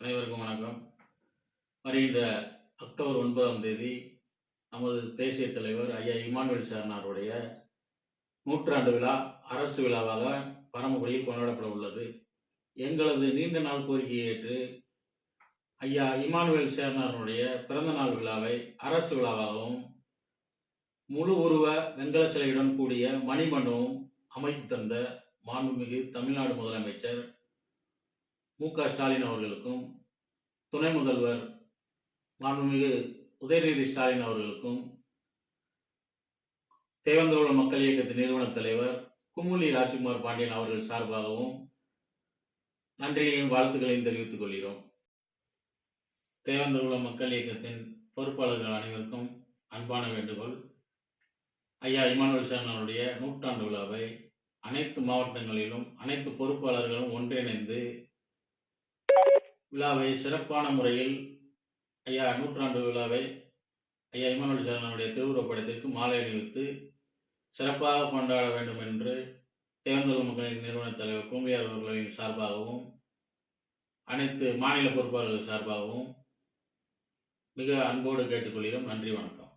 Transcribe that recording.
அனைவருக்கும் வணக்கம். வருகின்ற அக்டோபர் ஒன்பதாம் தேதி நமது தேசிய தலைவர் ஐயா இமானுவேல் சார்னாருடைய நூற்றாண்டு விழா அரசு விழாவாக பரமக்குடியில் கொண்டாடப்பட உள்ளது. எங்களது நீண்ட நாள் கோரிக்கையை ஏற்று ஐயா இமானுவேல் சேர்னாருடைய பிறந்த நாள் விழாவை அரசு விழாவாகவும் முழு உருவ வெங்கல சிலையுடன் கூடிய மணிமண்டபம் அமைத்து தந்த மாண்புமிகு தமிழ்நாடு முதலமைச்சர் மு க. ஸ்டாலின் அவர்களுக்கும் துணை முதல்வர் மாண்புமிகு உதயநிதி ஸ்டாலின் அவர்களுக்கும் தேவேந்திரோட மக்கள் இயக்கத்தின் நிறுவன தலைவர் குமுலி ராஜ்குமார் பாண்டியன் அவர்கள் சார்பாகவும் நன்றியையும் வாழ்த்துக்களையும் தெரிவித்துக் கொள்கிறோம். தேவேந்திரோட மக்கள் இயக்கத்தின் பொறுப்பாளர்கள் அனைவருக்கும் அன்பான வேண்டுகோள். ஐயா இமானுவல் சேனனுடைய நூற்றாண்டு விழாவை அனைத்து மாவட்டங்களிலும் அனைத்து பொறுப்பாளர்களும் ஒன்றிணைந்து விழாவை சிறப்பான முறையில் ஐயா நூற்றாண்டு விழாவை ஐயா இமானுவேல் சரணனுடைய திருவுருவப்படத்திற்கு மாலை அணிவித்து சிறப்பாக கொண்டாட வேண்டும் என்று தேர்ந்தெடுக்கும் மக்களின் நிறுவன தலைவர் கும்பியார் அவர்களின் சார்பாகவும் அனைத்து மாநில பொறுப்பாளர்கள் சார்பாகவும் மிக அன்போடு கேட்டுக்கொள்கிறோம். நன்றி வணக்கம்.